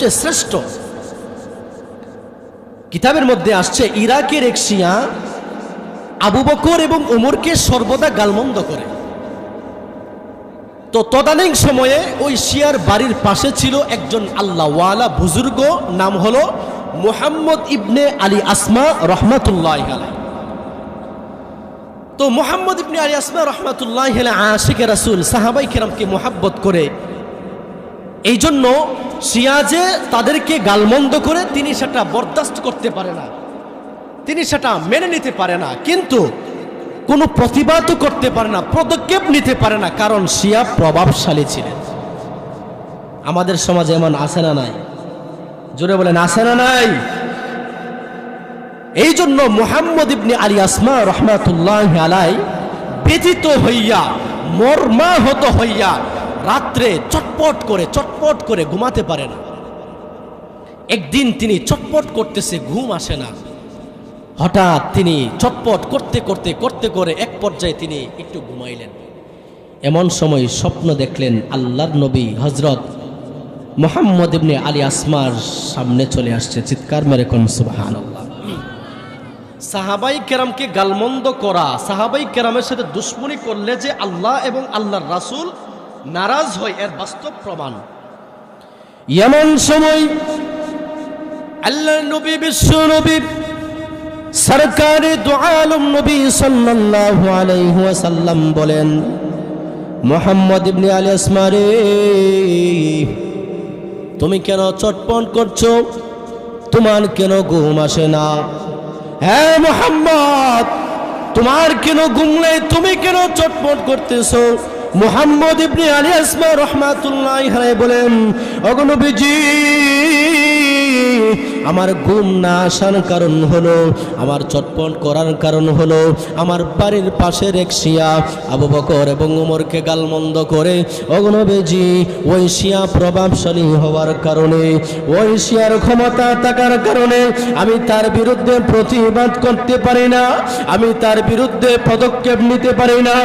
সবচেয়ে শ্রেষ্ঠ। কিতাবের মধ্যে আসছে, ইরাকের এক শিয়া আবু বকর এবং উমরকে সর্বদা গালমন্দ করে। তো তদানীং সময়ে ওই শিয়ার বাড়ির পাশে ছিল একজন আল্লাহওয়ালা বুজুর্গ, নাম হলো মোহাম্মদ ইবনে আলী আসমা রহমাতুল্লাহ তো মোহাম্মদ ইবনে আলী আসমা রহমাতুল্লাহ আশিকে রাসুল সাহাবাই কেরামকে মোহাব্বত করে এই জন্য সিয়াজে তাদেরকে গালমন্দ করে তিনি সেটা বরদাস্ত করতে পারে না। তিনি সেটা মেনে নিতে পারে না। কিন্তু কোনো প্রতিবাদও করতে পারে না, পদক্ষেপ নিতে পারে না, কারণ শিয়া প্রভাবশালী ছিলেন। আমাদের সমাজে এমন আছে না নাই? জোরে বলেন, আছে না নাই? এই জন্য মোহাম্মদ ইবনে আলী আসমা রহমাতুল্লাহ আলাই ব্যতীত হইয়া, মর্মাহত হইয়া রাত্রে চটপট করে চটপট করে ঘুমাতে পারে না। একদিন তিনি চটপট করতেছে, ঘুম আসে না। হঠাৎ তিনি চটপট করতে করতে করতে করে এক পর্যায়ে তিনি একটু ঘুমাইলেন। এমন সময় স্বপ্ন দেখলেন আল্লাহর নবী হজরত মোহাম্মদ ইবনে আলী আসমার সামনে চলে আসছে, চিৎকার মেরে কোন সুবাহান সাহাবাই কেরামকে গালমন্দ করা, সাহাবাই কেরামের সাথে দুশ্মনী করলে যে আল্লাহ এবং আল্লাহর রাসূল নারাজ হয় এর বাস্তব প্রমাণ। এমন সময় আল্লাহ নবী বিশ্ব নবী সরকারে দোয়ালম নবী সাল্লাল্লাহু আলাইহি ওয়াসাল্লাম বলেন মোহাম্মদ ইবনে আলী আসমারে তুমি কেন চটপট করছ? তোমার কেন ঘুম আসে না? হ্যাঁ মোহাম্মদ তোমার কেন ঘুম নেই? তুমি কেন চটপট করতেছো? মোহাম্মদ ইবনে আলী আসমা রহমাতুল্লাহ বলেন অগনবীজি আমার ঘুম না আসার কারণ হলো, আমার চটপট করার কারণ হলো, আমার বাড়ির পাশের এক শিয়া আবু বকর এবং উমরকে গালমন্দ করে অগ্নবেজি ওই শিয়া প্রভাবশালী হওয়ার কারণে, ওই শিয়ার ক্ষমতা থাকার কারণে আমি তার বিরুদ্ধে প্রতিবাদ করতে পারি না, আমি তার বিরুদ্ধে পদক্ষেপ নিতে পারি না।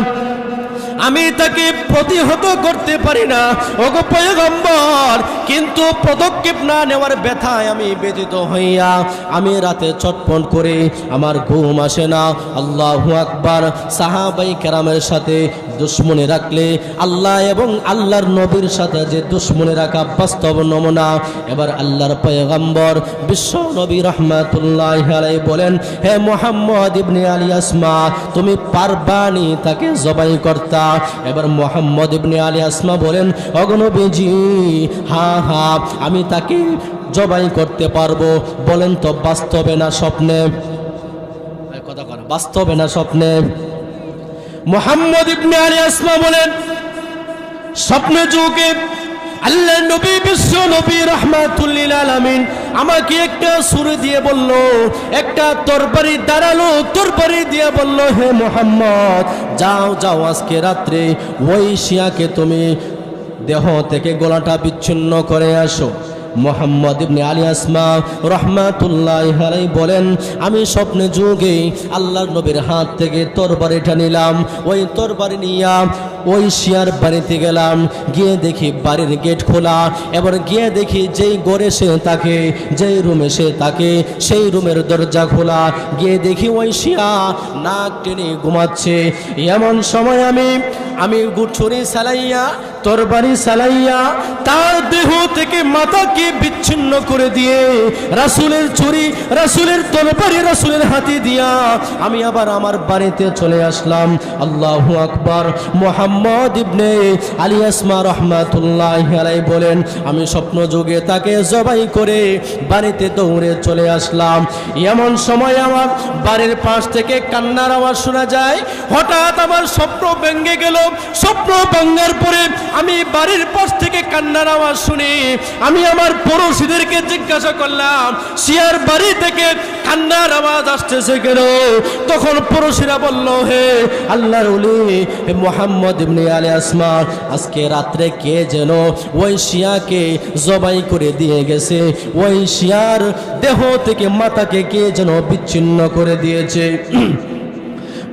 আমি তাকে প্রতিহত করতে পারি না। ওগো পয়গম্বর, কিন্তু পদক্ষেপ না নেওয়ার ব্যথায় আমি ব্যতীত হইয়া আমি রাতে চটপন করে আমার ঘুম আসে না। আল্লাহু আকবার, সাহাবাই কেরামের সাথে দুশ্মনী রাখলে আল্লাহ এবং আল্লাহর নবীর সাথে যে দুশ্মনী রাখা বাস্তব নমুনা। এবার আল্লাহর পয়গম্বর বিশ্ব নবী রহমাতুল্লাহ বলেন, হে মোহাম্মদ ইবনে আলী আসমা, তুমি পারবানি তাকে জবাই কর্তা? এবার মোহাম্মদ ইবনে আলী আসমা বলেন অগনবীজি হা হা, আমি তাকে জবাই করতে পারব। বলেন তো, বাস্তবে না স্বপ্নে? কথা কর বাস্তবে না স্বপ্নে? মোহাম্মদ ইবনে আলী আসমা বলেন, স্বপ্নে যুগে আল্লাহ নবী, বিশ্ব নবী রহমাতুল্লিল আলামিন আমাকে একটা সুরে দিয়ে বলল, একটা তরবারি দাঁড়াল, তরবারি দিয়ে বলল, হে মোহাম্মদ, যাও যাও আজকে রাত্রে ওই শিয়াকে তুমি দেহ থেকে গলাটা বিচ্ছিন্ন করে আসো। মোহাম্মদ ইবনে আলী আসমা রহমাতুল্লাহ হারাই বলেন, আমি স্বপ্নে যুগে আল্লাহর নবীর হাত থেকে তরবারিটা নিলাম, ওই তরবারি নিয়া ওই শিয়ার বাড়িতে গেলাম, গিয়ে দেখি বাড়ির গেট খোলা, এবার গিয়ে দেখি যেই গড়ে সে তাকে যেই রুমে সে তাকে সেই রুমের দরজা খোলা, গিয়ে দেখি ওই শিয়া নাক টেনে ঘুমাচ্ছে, এমন সময় আমি আমি গুঠুরি সালাইয়া তরবারি সালাইয়া তার দেহ থেকে মাথাকে বিচ্ছিন্ন করে দিয়ে রাসুলের ছুরি রাসুলের তরবারি রাসুলের হাতে দিয়া আমি আবার আমার বাড়িতে চলে আসলাম। আল্লাহু আকবার। মোহাম্মদ ইবনে আলী আসমা রহমাতুল্লাহ আলাই বলেন, আমি স্বপ্ন যুগে তাকে জবাই করে বাড়িতে দৌড়ে চলে আসলাম। এমন সময় আমার বাড়ির পাশ থেকে কান্নার আওয়াজ শোনা যায়। হঠাৎ আমার স্বপ্ন ভেঙে গেল। স্বপ্ন ভাঙার পরে আমি বাড়ির পাশ থেকে কান্নার আওয়াজ শুনি আমি আমার পড়োশীদেরকে জিজ্ঞাসা করলাম, শিয়ার বাড়ি থেকে কান্নার আওয়াজ আসতেছে কেন? তখন পড়োশীরা বলল, হে আল্লাহর উলি হে মোহাম্মদ ইবনে আলী আসমা আজকে রাত্রে কে যেন ওই শিয়াকে জবাই করে দিয়ে গেছে? ওই শিয়ার দেহ থেকে মাতাকে কে যেন বিচ্ছিন্ন করে দিয়েছে?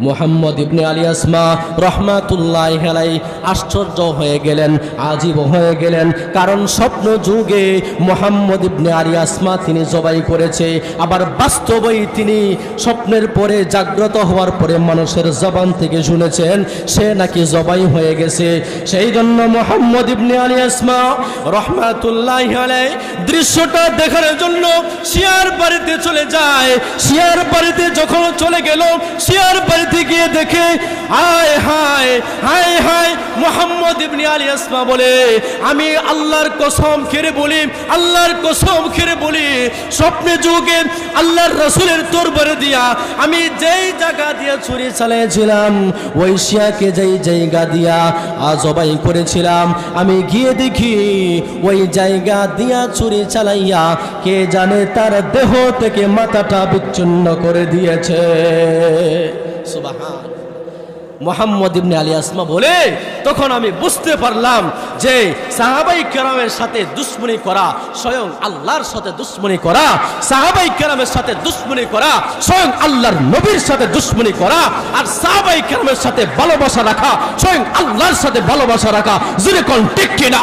মোহাম্মদ ইবনে আলী আসমা রহমাতুল্লাহ হেলাই আশ্চর্য হয়ে গেলেন, আজীব হয়ে গেলেন। কারণ স্বপ্ন যুগে মোহাম্মদ ইবনে আলী আসমা তিনি জবাই করেছে, আবার বাস্তবেই তিনি স্বপ্নের পরে জাগ্রত হওয়ার পরে মানুষের জবান থেকে শুনেছেন, সে নাকি জবাই হয়ে গেছে। সেই জন্য মোহাম্মদ ইবনে আলী আসমা রহমাতুল্লাহ আলাই দৃশ্যটা দেখার জন্য শিয়ার বাড়িতে চলে যায়। শিয়ার বাড়িতে যখন চলে গেল, শিয়ার বাড়িতে গিয়ে দেখে আয় হায় হায় হায়, মোহাম্মদ ইবনি আলী আসমা বলে, আমি আল্লাহর কসম খেরে বলি, আল্লাহর কসম খেরে বলি, স্বপ্নে যুগে আল্লাহর রসুলের তোরবারে দিয়া আমি যেই জায়গা দিয়ে ছুরি চালিয়েছিলাম ওই শিয়াকে যেই জায়গা দিয়া জবাই করেছিলাম। আমি গিয়ে দেখি, ওই জায়গা দিয়া ছুরি চালাইয়া কে জানে তার দেহ থেকে মাথাটা বিচ্ছিন্ন করে দিয়েছে। সুবহান। মোহাম্মদ ইবনে আলী আসমা বলে, তখন আমি বুঝতে পারলাম যে সাহাবাই কেরামের সাথে দুশ্মনী করা, স্বয়ং আল্লাহর সাথে দুশ্মনী করা, সাহাবাই কেরামের সাথে দুশ্মনী করা, স্বয়ং আল্লাহর নবীর সাথে দুশ্মনী করা, আর সাহাবাই কেরামের সাথে ভালোবাসা রাখা, স্বয়ং আল্লাহর সাথে ভালোবাসা রাখা, জুরে কোন কিনা?